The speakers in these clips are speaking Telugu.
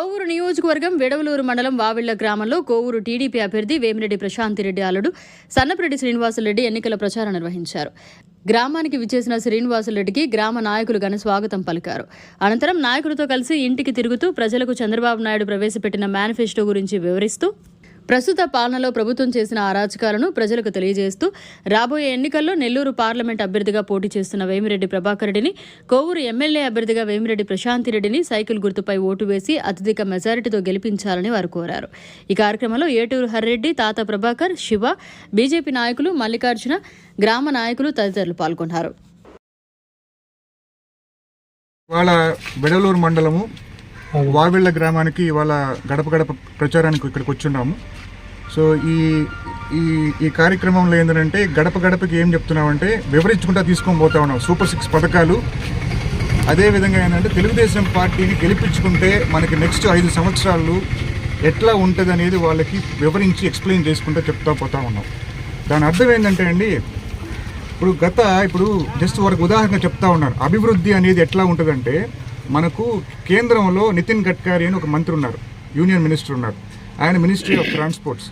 కోవూరు నియోజకవర్గం వెడవలూరు మండలం వావిళ్ళ గ్రామంలో కోవూరు టీడీపీ అభ్యర్థి వేమిరెడ్డి ప్రశాంతిరెడ్డి అల్లుడు సన్నపరెడ్డి శ్రీనివాసరెడ్డి ఎన్నికల ప్రచారం నిర్వహించారు. గ్రామానికి విచ్చేసిన శ్రీనివాసులరెడ్డికి గ్రామ నాయకులు ఘన స్వాగతం పలికారు. అనంతరం నాయకులతో కలిసి ఇంటికి తిరుగుతూ ప్రజలకు చంద్రబాబు నాయుడు ప్రవేశపెట్టిన మేనిఫెస్టో గురించి వివరిస్తూ ప్రస్తుత పాలనలో ప్రభుత్వం చేసిన అరాచకాలను ప్రజలకు తెలియజేస్తూ రాబోయే ఎన్నికల్లో నెల్లూరు పార్లమెంట్ అభ్యర్థిగా పోటీ చేస్తున్న వేమిరెడ్డి ప్రభాకర్ రెడ్డిని కోవూరు ఎమ్మెల్యే అభ్యర్థిగా వేమిరెడ్డి ప్రశాంతిరెడ్డిని సైకిల్ గుర్తుపై ఓటు వేసి అత్యధిక మెజారిటీతో గెలిపించాలని వారు కోరారు. ఈ కార్యక్రమంలో ఏటూరు హర్రెడ్డి తాత ప్రభాకర్ శివ బీజేపీ నాయకులు మల్లికార్జున గ్రామ నాయకులు తదితరులు పాల్గొన్నారు. ఇవాళ బెడలూరు మండలము వావిళ్ళ గ్రామానికి ఇవాళ గడప గడప ప్రచారానికి ఇక్కడికి వచ్చున్నాము సో ఈ ఈ ఈ కార్యక్రమంలో ఏంటంటే గడప గడపకి ఏం చెప్తున్నామంటే వివరించుకుంటా తీసుకొని పోతా ఉన్నాం. సూపర్ సిక్స్ పథకాలు. అదేవిధంగా ఏంటంటే తెలుగుదేశం పార్టీని గెలిపించుకుంటే మనకి నెక్స్ట్ ఐదు సంవత్సరాలు ఎట్లా ఉంటుంది అనేది వాళ్ళకి వివరించి ఎక్స్ప్లెయిన్ చేసుకుంటూ చెప్తా పోతా ఉన్నాం. దాని అర్థం ఏంటంటే అండి ఇప్పుడు గత ఇప్పుడు జస్ట్ వారికి ఉదాహరణ చెప్తా ఉన్నారు. అభివృద్ధి అనేది ఎట్లా ఉంటుందంటే మనకు కేంద్రంలో నితిన్ గడ్కరీ అని ఒక మంత్రి ఉన్నారు. యూనియన్ మినిస్టర్ ఉన్నారు. ఆయన మినిస్ట్రీ ఆఫ్ ట్రాన్స్పోర్ట్స్.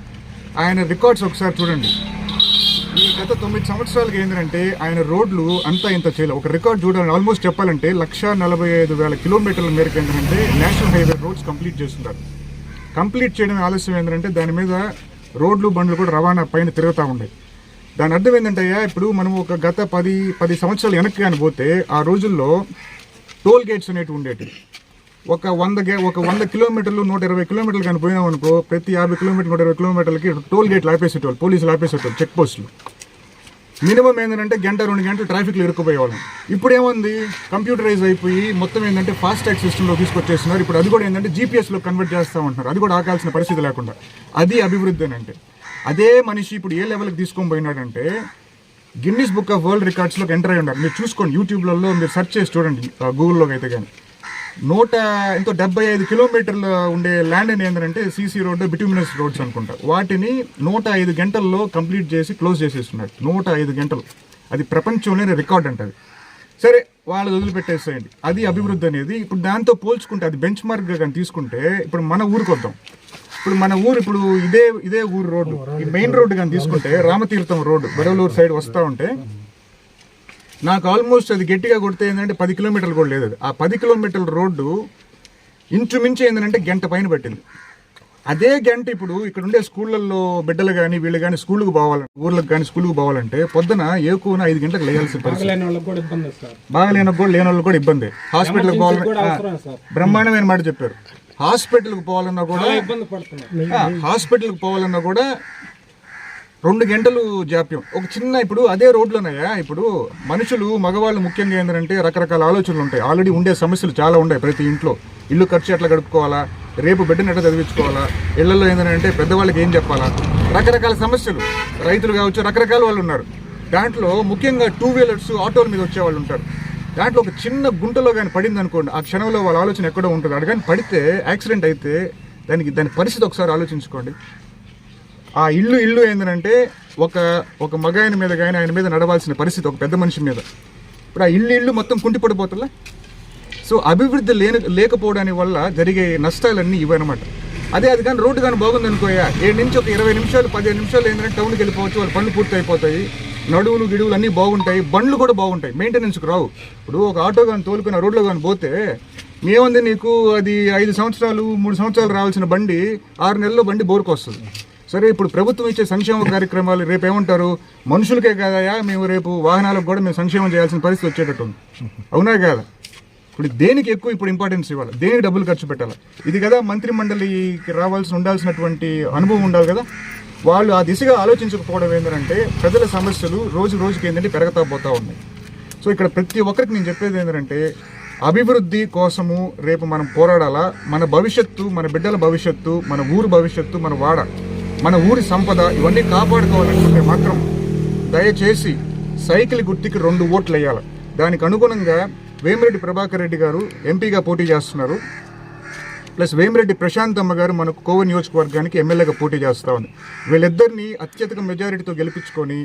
ఆయన రికార్డ్స్ ఒకసారి చూడండి. ఈ గత తొమ్మిది సంవత్సరాలకి ఏంటంటే ఆయన రోడ్లు అంతా ఇంత చేయలేదు ఒక రికార్డ్ చూడాలని ఆల్మోస్ట్ చెప్పాలంటే లక్ష నలభై ఐదు వేల కిలోమీటర్ల మేరకు ఏంటంటే నేషనల్ హైవే రోడ్స్ కంప్లీట్ చేస్తున్నారు. కంప్లీట్ చేయడం ఆలస్యం ఏంటంటే దాని మీద రోడ్లు బండ్లు కూడా రవాణా పైన తిరుగుతూ ఉన్నాయి. దాని అర్థం ఏంటంటే అయ్యా, ఇప్పుడు మనం ఒక గత పది పది సంవత్సరాలు వెనక్కి కానీ పోతే ఆ రోజుల్లో టోల్ గేట్స్ అనేటివి ఉండేవి ఒక వంద ఒక వంద కిలోమీటర్లు నూట ఇరవై కిలోమీటర్లు కానీ పోయినాం అనుకో ప్రతి యాభై కిలోమీటర్ నూట ఇరవై కిలోమీటర్లకి టోల్ గేట్లు ఆపేసేటోళ్ళు పోలీసులు ఆపేసేటోళ్ళు చెక్ పోస్టులు. మినిమం ఏంటంటే గంట రెండు గంటలు ట్రాఫిక్లో ఇరుక్కుపోయేవాళ్ళం. ఇప్పుడు ఏముంది కంప్యూటరైజ్ అయిపోయి మొత్తం ఏంటంటే ఫాస్ట్ ట్యాగ్ సిస్టంలో తీసుకొచ్చేస్తున్నారు. ఇప్పుడు అది కూడా ఏంటంటే జీపీఎస్లో కన్వర్ట్ చేస్తూ ఉంటున్నారు. అది కూడా ఆకాల్సిన పరిస్థితి లేకుండా. అది అభివృద్ధి అని అంటే. అదే మనిషి ఇప్పుడు ఏ లెవెల్కి తీసుకొని పోయినాడంటే గిన్నిస్ బుక్ ఆఫ్ వరల్డ్ రికార్డ్స్లోకి ఎంటర్ అయ్యి ఉన్నారు మీరు చూసుకోండి యూట్యూబ్లలో మీరు సెర్చ్ చేసి చూడండి గూగుల్లోకి అయితే కానీ నూట ఎంతో డెబ్బై ఐదు కిలోమీటర్లు ఉండే ల్యాండ్ అని ఏంటంటే సీసీ రోడ్డు బిట్యూమినస్ రోడ్స్ అనుకుంటా. వాటిని నూట ఐదు గంటల్లో కంప్లీట్ చేసి క్లోజ్ చేసేస్తున్నాడు నూట ఐదు గంటలు. అది ప్రపంచంలోనే రికార్డ్ అంటది సరే వాళ్ళు వదిలిపెట్టేసేయండి. అది అభివృద్ధి అనేది. ఇప్పుడు దాంతో పోల్చుకుంటే అది బెంచ్ మార్క్గా కానీ తీసుకుంటే ఇప్పుడు మన ఊరికి వద్దాం. ఇప్పుడు మన ఊరు ఇప్పుడు ఇదే ఇదే ఊరు రోడ్డు. ఈ మెయిన్ రోడ్డు కానీ తీసుకుంటే రామతీర్థం రోడ్డు బెడవలూరు సైడ్ వస్తూ ఉంటే నాకు ఆల్మోస్ట్ అది గట్టిగా కొడితే ఏంటంటే పది కిలోమీటర్లు కూడా లేదు. ఆ పది కిలోమీటర్ల రోడ్డు ఇంచుమించు ఏంటంటే గంట పైన పట్టింది. అదే గంట ఇప్పుడు ఇక్కడ ఉండే స్కూళ్ళల్లో బిడ్డలు కానీ వీళ్ళు కానీ స్కూల్కి పోవాలంటే ఊర్లకు కానీ స్కూల్కి పోవాలంటే పొద్దున ఏకున ఐదు గంటలకు లేయాల్సిన పరిస్థితి. బాగాలేని కూడా లేని వాళ్ళకి కూడా ఇబ్బంది. హాస్పిటల్కి సార్. బ్రహ్మాండమైన మాట చెప్పారు. హాస్పిటల్కి పోవాలన్నా కూడా హాస్పిటల్కి పోవాలన్నా కూడా రెండు గంటలు జాప్యం. ఒక చిన్న ఇప్పుడు అదే రోడ్లోనయ్యా ఇప్పుడు మనుషులు మగవాళ్ళు ముఖ్యంగా ఏంటంటే రకరకాల ఆలోచనలు ఉంటాయి. ఆల్రెడీ ఉండే సమస్యలు చాలా ఉన్నాయి ప్రతి ఇంట్లో. ఇల్లు ఖర్చు ఎట్లా గడుపుకోవాలా? రేపు బిడ్డను ఎట్లా చదివించుకోవాలా? ఇళ్ళలో ఏంటంటే పెద్దవాళ్ళకి ఏం చెప్పాలా? రకరకాల సమస్యలు. రైతులు కావచ్చు రకరకాల వాళ్ళు ఉన్నారు. దాంట్లో ముఖ్యంగా టూ వీలర్స్ ఆటోల మీద వచ్చే వాళ్ళు ఉంటారు. దాంట్లో ఒక చిన్న గుంటలో కానీ పడింది అనుకోండి ఆ క్షణంలో వాళ్ళ ఆలోచన ఎక్కడో ఉంటుంది. అక్కడ కానీ పడితే యాక్సిడెంట్ అయితే దానికి దాని పరిస్థితి ఒకసారి ఆలోచించుకోండి. ఆ ఇల్లు ఇల్లు ఏంటంటే ఒక ఒక మగాయన మీద కానీ ఆయన మీద నడవాల్సిన పరిస్థితి ఒక పెద్ద మనిషి మీద. ఇప్పుడు ఆ ఇల్లు ఇల్లు మొత్తం కుంటిపడిపోతుందా సో అభివృద్ధి లేని లేకపోవడానికి వల్ల జరిగే నష్టాలన్నీ ఇవన్నమాట. అదే అది కానీ రోడ్డు కానీ బాగుంది అనుకోయా ఏడు నుంచి ఒక ఇరవై నిమిషాలు పదిహేను నిమిషాలు ఏంటంటే టౌన్కి వెళ్ళిపోవచ్చు వాళ్ళ పనులు పూర్తి అయిపోతాయి నడువులు గిడువులు అన్నీ బాగుంటాయి బండ్లు కూడా బాగుంటాయి. మెయింటెనెన్స్కి రావు. ఇప్పుడు ఒక ఆటో కానీ తోలుకుని రోడ్లో కానీ పోతే ఏముంది నీకు అది ఐదు సంవత్సరాలు మూడు సంవత్సరాలు రావాల్సిన బండి ఆరు నెలల్లో బండి బోరుకు వస్తుంది సరే ఇప్పుడు ప్రభుత్వం ఇచ్చే సంక్షేమ కార్యక్రమాలు రేపు ఏమంటారు మనుషులకే కాదయా మేము రేపు వాహనాలకు కూడా మేము సంక్షేమం చేయాల్సిన పరిస్థితి వచ్చేటట్టుంది. అవునా కాదా? ఇప్పుడు దేనికి ఎక్కువ ఇప్పుడు ఇంపార్టెన్స్ ఇవ్వాలి? దేనికి డబ్బులు ఖర్చు పెట్టాలి? ఇది కదా మంత్రి మండలికి రావాల్సిన ఉండాల్సినటువంటి అనుభవం ఉండాలి కదా? వాళ్ళు ఆ దిశగా ఆలోచించకపోవడం ఏంటంటే ప్రజల సమస్యలు రోజు రోజుకి ఏంటంటే పెరగతా పోతూ ఉన్నాయి. సో ఇక్కడ ప్రతి ఒక్కరికి నేను చెప్పేది ఏంటంటే అభివృద్ధి కోసము రేపు మనం పోరాడాలా? మన భవిష్యత్తు మన బిడ్డల భవిష్యత్తు మన ఊరు భవిష్యత్తు మన వాడ మన ఊరి సంపద ఇవన్నీ కాపాడుకోవాలనుకుంటే మాత్రం దయచేసి సైకిల్ గుర్తుకి రెండు ఓట్లు వేయాలి. దానికి అనుగుణంగా వేమిరెడ్డి ప్రభాకర్ రెడ్డి గారు ఎంపీగా పోటీ చేస్తున్నారు. ప్లస్ వేమిరెడ్డి ప్రశాంత్ అమ్మ గారు మనకు కోవ నియోజకవర్గానికి ఎమ్మెల్యేగా పోటీ చేస్తూ ఉంది. వీళ్ళిద్దరిని అత్యధిక మెజారిటీతో గెలిపించుకొని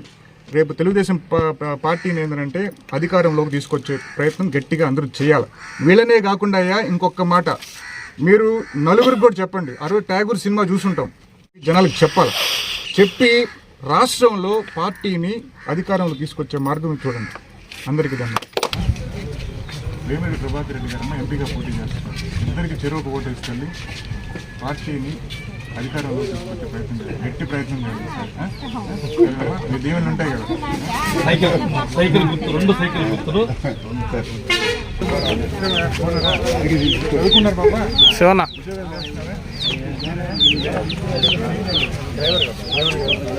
రేపు తెలుగుదేశం పార్టీని ఏంటంటే అధికారంలోకి తీసుకొచ్చే ప్రయత్నం గట్టిగా అందరూ చేయాలి. వీళ్ళనే కాకుండా ఇంకొక మాట. మీరు నలుగురికి కూడా చెప్పండి. అరవై ట్యాగూర్ సినిమా చూసుంటాం. జనాలకు చెప్పాలి. చెప్పి రాష్ట్రంలో పార్టీని అధికారంలో తీసుకొచ్చే మార్గం చూడండి. అందరికీ దండం వేమిరెడ్డి ప్రభాకర్ రెడ్డి గారు ఎంపీగా పోటీ చేస్తున్నారు. ఇద్దరికి చెరువుకు ఓటు వేసుకెళ్ళి పార్టీని అధికారంలో తీసుకొచ్చే ప్రయత్నం చేయాలి. గట్టి ప్రయత్నం చేయాలి సార్? మీ దీవెనలు ఉంటాయి కదా. సైకిల్ సైకిల్ గుర్తు రెండు సైకిల్ గుర్తులు. శివన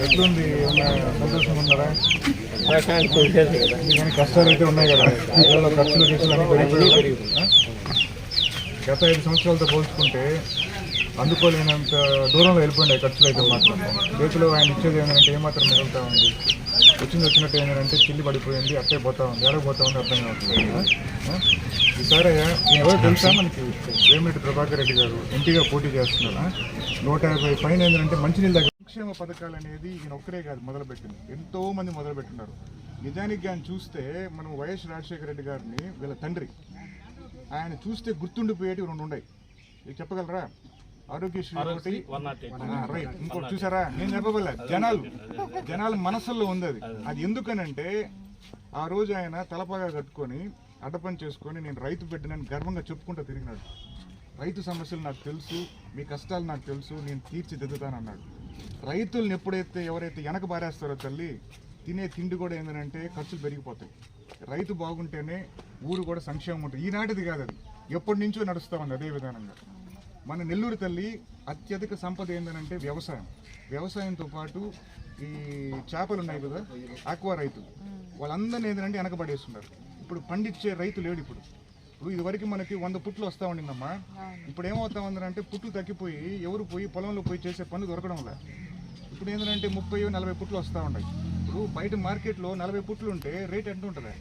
ఎట్లుంది ఏమన్నా ఉన్నారా కానీ కష్టాలు అయితే ఉన్నాయి కదా ఖర్చులు ఖర్చులు గత ఐదు సంవత్సరాలతో పోల్చుకుంటే అందుకోలేనంత దూరంలో వెళ్ళిపోయినాయి ఖర్చులు అయితే మాత్రం. రేపులో ఆయన ఇచ్చేది ఏంటంటే ఏమాత్రం మిగులుతా ఉంది. వచ్చింది వచ్చినట్టు ఏంటంటే చిల్లి పడిపోయింది అట్టే పోతా ఉంది ఎలా పోతా ఉంది అర్థం కావట్లేదు. ఈసారి ఎవరు తెలుసా మనకి? వేమిరెడ్డి ప్రభాకర్ రెడ్డి గారు ఎంపీగా పోటీ చేస్తున్నారా. నూట యాభై పైన ఏంటంటే మంచినీళ్ళ దగ్గర సంక్షేమ పథకాలు అనేది ఈయన ఒక్కరే కాదు మొదలుపెట్టింది. ఎంతో మంది మొదలుపెట్టున్నారు నిజానికి కానీ చూస్తే మనం వైఎస్ రాజశేఖర రెడ్డి గారిని వీళ్ళ తండ్రి. ఆయన చూస్తే గుర్తుండిపోయేటివి రెండు ఉన్నాయి చెప్పగలరా? ఆరోగ్యశ్రీ రైట్ ఇంకోటి చూసారా? నేను చెప్పగల జనాలు. జనాల మనసుల్లో ఉంది అది. అది. ఎందుకనంటే ఆ రోజు ఆయన తలపాగా కట్టుకొని అడ్డపని చేసుకొని నేను రైతు బిడ్డనని గర్వంగా చెప్పుకుంటూ తిరిగినాడు. రైతు సమస్యలు నాకు తెలుసు మీ కష్టాలు నాకు తెలుసు నేను తీర్చిదిద్దుతానన్నాడు. రైతుల్ని ఎప్పుడైతే ఎవరైతే వెనక బారేస్తారో తల్లి తినే తిండి కూడా ఏంటంటే ఖర్చులు పెరిగిపోతాయి. రైతు బాగుంటేనే ఊరు కూడా సంక్షేమం ఉంటుంది. ఈనాటిది కాదు అది. ఎప్పటి నుంచో నడుస్తూ ఉంది అదే విధానంగా. మన నెల్లూరు తల్లి అత్యధిక సంపద ఏంటంటే వ్యవసాయం. వ్యవసాయంతో పాటు ఈ చేపలు ఉన్నాయి కదా ఆక్వా రైతులు వాళ్ళందరినీ ఏంటంటే వెనకబడేస్తున్నారు ఇప్పుడు పండించే రైతు లేడు ఇప్పుడు. ఇప్పుడు ఇదివరకు మనకి వంద పుట్లు వస్తూ ఉండిందమ్మా. ఇప్పుడు ఏమవుతా ఉందంటే పుట్లు తగ్గిపోయి ఎవరు పోయి పొలంలో పోయి చేసే పనులు దొరకడం లే ఇప్పుడు ఏంటంటే ముప్పై నలభై పుట్లు వస్తూ ఉన్నాయి ఇప్పుడు బయట మార్కెట్లో నలభై పుట్లు ఉంటే రేట్ ఎంత ఉంటుంది?